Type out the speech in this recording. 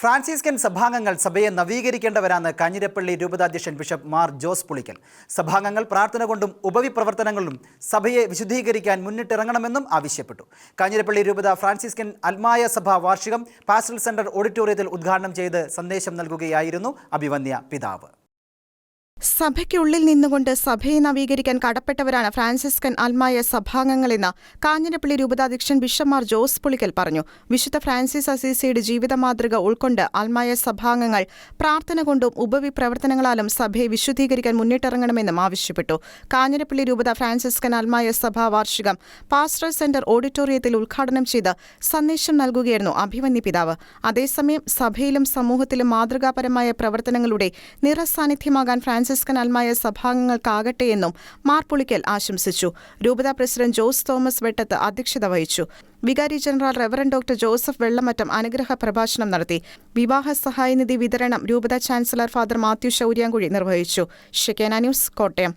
Franciscan സഭാംഗങ്ങൾ സഭയെ നവീകരിക്കേണ്ടവരാണ് കാഞ്ഞിരപ്പള്ളി രൂപതാധ്യക്ഷൻ ബിഷപ്പ് മാർ ജോസ് പുളിക്കൽ. സഭാംഗങ്ങൾ പ്രാർത്ഥന കൊണ്ടും ഉപവിപ്രവർത്തനങ്ങളിലും സഭയെ വിശുദ്ധീകരിക്കാൻ മുന്നിട്ടിറങ്ങണമെന്നും ആവശ്യപ്പെട്ടു. കാഞ്ഞിരപ്പള്ളി രൂപത ഫ്രാൻസിസ്കൻ അൽമായ സഭ വാർഷികം പാസ്റ്റൽ സെന്റർ ഓഡിറ്റോറിയത്തിൽ ഉദ്ഘാടനം ചെയ്ത് സന്ദേശം നൽകുകയായിരുന്നു അഭിവന്യ പിതാവ്. സഭയ്ക്കുള്ളിൽ നിന്നുകൊണ്ട് സഭയെ നവീകരിക്കാൻ കടപ്പെട്ടവരാണ് ഫ്രാൻസിസ്കൻ അൽമായ സഭാംഗങ്ങളെന്ന് കാഞ്ഞിരപ്പള്ളി രൂപതാധ്യക്ഷൻ ബിഷമാർ ജോസ് പുളിക്കൽ പറഞ്ഞു. വിശുദ്ധ ഫ്രാൻസിസ് അസീസിയുടെ ജീവിത മാതൃക ഉൾക്കൊണ്ട് അൽമായ സഭാംഗങ്ങൾ പ്രാർത്ഥന കൊണ്ടും ഉപവിപ്രവർത്തനങ്ങളാലും സഭയെ വിശുദ്ധീകരിക്കാൻ മുന്നിട്ടിറങ്ങണമെന്നും ആവശ്യപ്പെട്ടു. കാഞ്ഞിരപ്പള്ളി രൂപത ഫ്രാൻസിസ്കൻ അൽമായ സഭാ വാർഷികം പാസ്റ്റർ സെന്റർ ഓഡിറ്റോറിയത്തിൽ ഉദ്ഘാടനം ചെയ്ത് സന്ദേശം നൽകുകയായിരുന്നു അഭിമന്യ പിതാവ്. അതേസമയം സഭയിലും സമൂഹത്തിലും മാതൃകാപരമായ പ്രവർത്തനങ്ങളുടെ നിറസാന്നിധ്യമാകാൻ ഫ്രാൻസിസ്കൻ അൽമായ സഭാംഗങ്ങൾക്കാകട്ടെ എന്നും മാർ പുളിക്കൽ ആശംസിച്ചു. രൂപത പ്രസിഡന്റ് ജോസ് തോമസ് വെട്ടത്ത് അധ്യക്ഷത വഹിച്ചു. വികാരി general reverend doctor Joseph Vellamattam അനുഗ്രഹ പ്രഭാഷണം നടത്തി. വിവാഹ സഹായനിധി വിതരണം രൂപത ചാൻസലർ ഫാദർ മാത്യു ശൗര്യാങ്കുഴി നിർവഹിച്ചു. Shekinah news Kottayam.